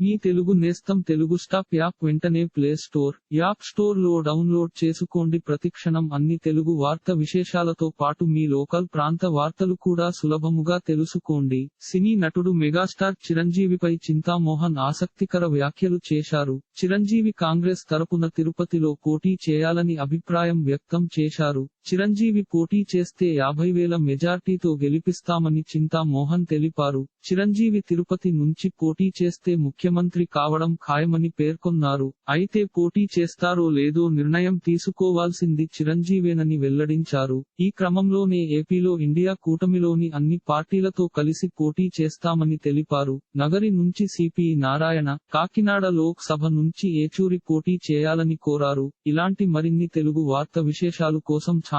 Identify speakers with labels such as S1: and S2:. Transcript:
S1: మీ తెలుగు నేస్తం Telugu stop app వెంటనే play store app స్టోర్లో డౌన్లోడ్ చేసుకోండి. ప్రతిక్షణం అన్ని తెలుగు వార్త విశేషాలతో పాటు మీ లోకల్ ప్రాంత వార్తలు కూడా సులభముగా తెలుసుకోండి. సినీ నటుడు మెగాస్టార్ చిరంజీవిపై చింతామోహన్ ఆసక్తికర వ్యాఖ్యలు చేశారు. చిరంజీవి కాంగ్రెస్ తరపున తిరుపతిలో పోటీ చేయాలని అభిప్రాయం వ్యక్తం చేశారు. చిరంజీవి పోటీ చేస్తే యాభై వేల మెజార్టీతో గెలిపిస్తామని చింతామోహన్ తెలిపారు. చిరంజీవి తిరుపతి నుంచి పోటీ చేస్తే ముఖ్యమంత్రి కావడం ఖాయమని పేర్కొన్నారు. అయితే పోటీ చేస్తారో లేదో నిర్ణయం తీసుకోవాల్సింది చిరంజీవేనని వెల్లడించారు. ఈ క్రమంలోనే ఏపీలో ఇండియా కూటమిలోని అన్ని పార్టీలతో కలిసి పోటీ చేస్తామని తెలిపారు. నగరి నుంచి సిపి నారాయణ కాకినాడ లోక్ సభ నుంచి ఏచూరి పోటీ చేయాలని కోరారు. ఇలాంటి మరిన్ని తెలుగు వార్త విశేషాలు కోసం ఛానల్